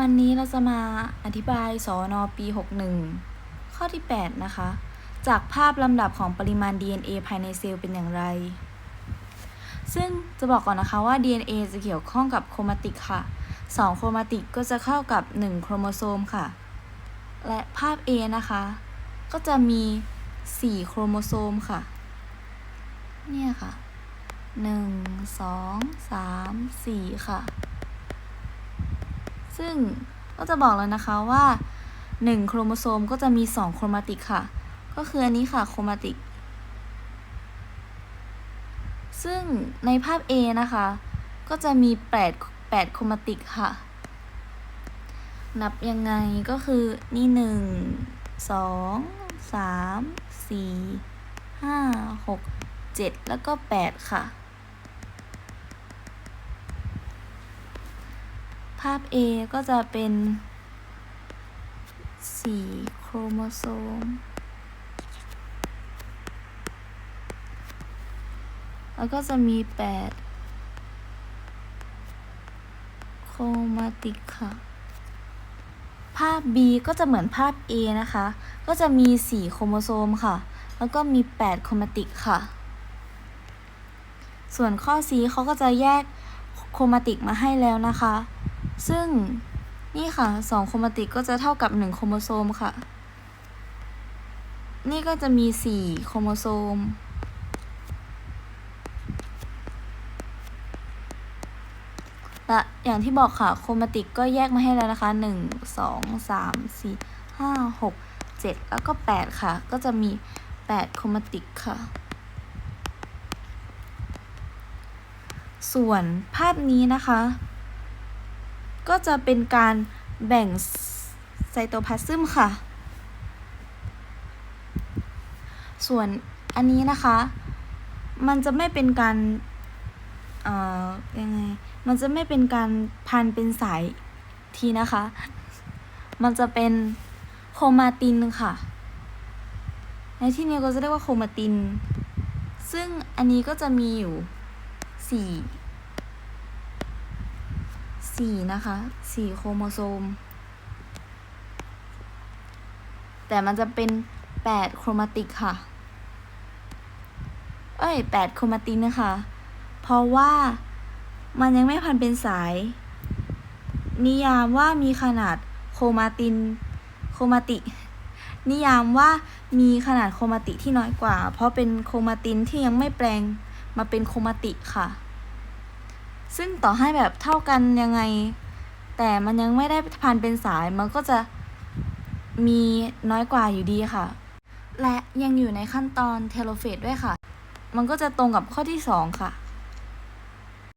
วันนี้เราจะมาอธิบายสอนอปี 61 ข้อที่ 8 นะคะ จากภาพลำดับของปริมาณ DNA ภายในเซลล์เป็นอย่างไร ซึ่งจะบอกก่อนนะคะว่า DNA จะเกี่ยวข้องกับโครมาติกค่ะ 2 โครมาติกก็จะเข้ากับ 1 โครโมโซมค่ะ และภาพ A นะคะ ก็จะมี 4 โครโมโซมค่ะ เนี่ยค่ะ 1 2 3 4 ค่ะ ซึ่งก็จะบอกแล้วนะคะว่า 1 โครโมโซมก็จะมี 2 โครมาติกค่ะ ก็คืออันนี้ค่ะโครมาติก ซึ่งในภาพ A นะคะ ก็จะมี 8 8 โครมาติกค่ะ นับยังไงก็คือนี่ 1 2 3 4 5 6 7 แล้วก็ 8 ค่ะาพ A ก็จะเป็น 4 โครโมโซม แล้วก็จะมี 8 โครมาติกค่ะ ภาพ B ก็จะเหมือนภาพ A นะคะ ก็จะมี 4 โครโมโซมค่ะ แล้วก็มี 8 โครมาติกค่ะ ส่วนข้อ C เขาก็จะแยกโครมาติกมาให้แล้วนะคะ ซึ่งนี่ค่ะ2โครมาติกก็จะเท่ากับ1โครโมโซมค่ะ นี่ก็จะมี4โครโมโซม และอย่างที่บอกค่ะ โครมาติกก็แยกมาให้แล้วนะคะ1 2 3 4 5 6 7แล้วก็8ค่ะ ก็จะมี8โครมาติกค่ะส่วนภาพนี้นะคะ ก็จะเป็นการแบ่งไซโตพลาซึมค่ะ ส่วนอันนี้นะคะ มันจะไม่เป็นการ เอ่อ ยังไง มันจะไม่เป็นการพันเป็นสายทีนะคะ มันจะเป็นโครมาตินค่ะ ในที่นี้ก็จะเรียกว่าโครมาติน ซึ่งอันนี้ก็จะมีอยู่สี่ สี่นะคะสี่โครโมโซม แต่มันจะเป็นแปดโครมาติกค่ะ เอ้ยแปดโครมาตินนะคะ เพราะว่ามันยังไม่พันเป็นสาย นิยามว่ามีขนาดโครมาตินโครมาติ นิยามว่ามีขนาดโครมาติที่น้อยกว่า เพราะเป็นโครมาตินที่ยังไม่แปลงมาเป็นโครมาติค่ะ ซึ่งต่อให้แบบเท่ากันยังไง แต่มันยังไม่ได้พันเป็นสายมันก็จะมีน้อยกว่าอยู่ดีค่ะ และยังอยู่ในขั้นตอนเทโลเฟสด้วยค่ะ มันก็จะตรงกับข้อที่ 2 ค่ะ